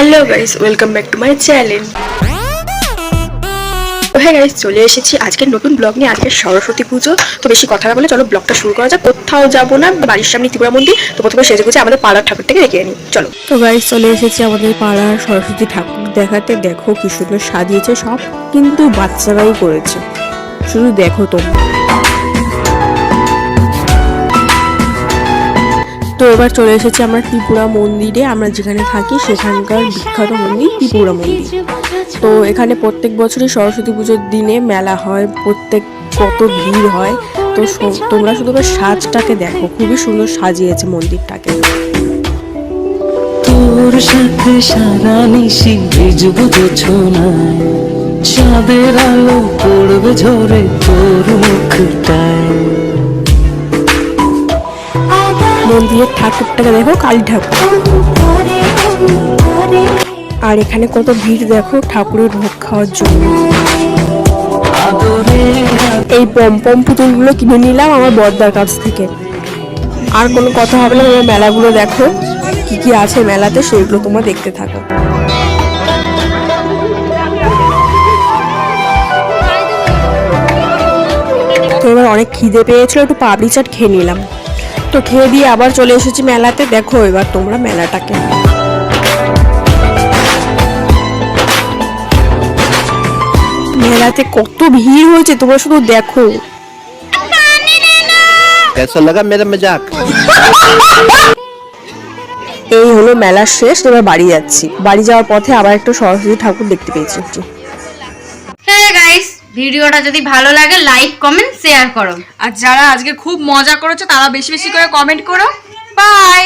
Hello guys welcome back to my channel হ্যাঁ guys চলে এসেছি আজকের নতুন ব্লগ নিয়ে, আজকে সরস্বতী পুজো। তো বেশি কথা না বলে চলো ব্লগটা শুরু করা যাক। কোথাও যাব না, বাড়ির সামনে ত্রিপুরা মন্দির। তো প্রথমে সেজে গুছে আমাদের পাড়ার ঠাকুরটাকে রেখে আনি। চলো। তো গাইস চলে এসেছি আমাদের পাড়ার সরস্বতী ঠাকুর দেখাতে। দেখো কি সুন্দর সাজিয়েছে সব, কিন্তু বাচ্চারাই করেছে। শুধু দেখো তোমরা। এবার চলে এসেছি আমরা ত্রিপুরা মন্দিরে। আমরা যেখানে থাকি সেখানকার বিখ্যাত মন্দির ত্রিপুরা মন্দির। তো এখানে প্রত্যেক বছরই সরস্বতী পুজোর দিনে মেলা হয়, প্রত্যেক কত ভিড় হয়। তো তোমরা শুধু সাজটাকে দেখো, খুবই সুন্দর সাজিয়েছে মন্দিরটাকে। তোর সাথে সারা নিশি ভিজবো ছোনায় চাঁদের আলো পড়বে ঝরে তোর মন্দিরের ঠাকুরটাকে দেখো, কালী ঠাকুর। আর এখানে কত ভিড় দেখো, ঠাকুরের ভোগ খাওয়ার জন্য। এই পম্পম পুতুলগুলো কিনে নিলাম আমার বর্দার কাছ থেকে। আর কোনো কথা হবে না, তোমরা মেলাগুলো দেখো। কি কি আছে মেলাতে, সেগুলো তোমরা দেখতে থাকো। তো এবার অনেক খিদে পেয়েছিল, একটু পাপড়ি চাট খেয়ে নিলাম। তো খেয়ে দিয়ে আবার চলে এসেছি মেলাতে দেখো এবার তোমরা মেলাটাকে মেলাতে কত ভিড় হয়েছে তোমরা শুধু দেখো कैसा लगा मेरा मजाक এই হলো মেলার শেষ এবার বাড়ি যাচ্ছি বাড়ি যাওয়ার পথে আবার একটা সরস্বতী ঠাকুর দেখতে পেয়েছি হ্যাঁ গাইস ভিডিওটা যদি ভালো লাগে লাইক কমেন্ট শেয়ার করো। আর যারা আজকে খুব মজা করেছ, তারা বেশি বেশি করে কমেন্ট করো। বাই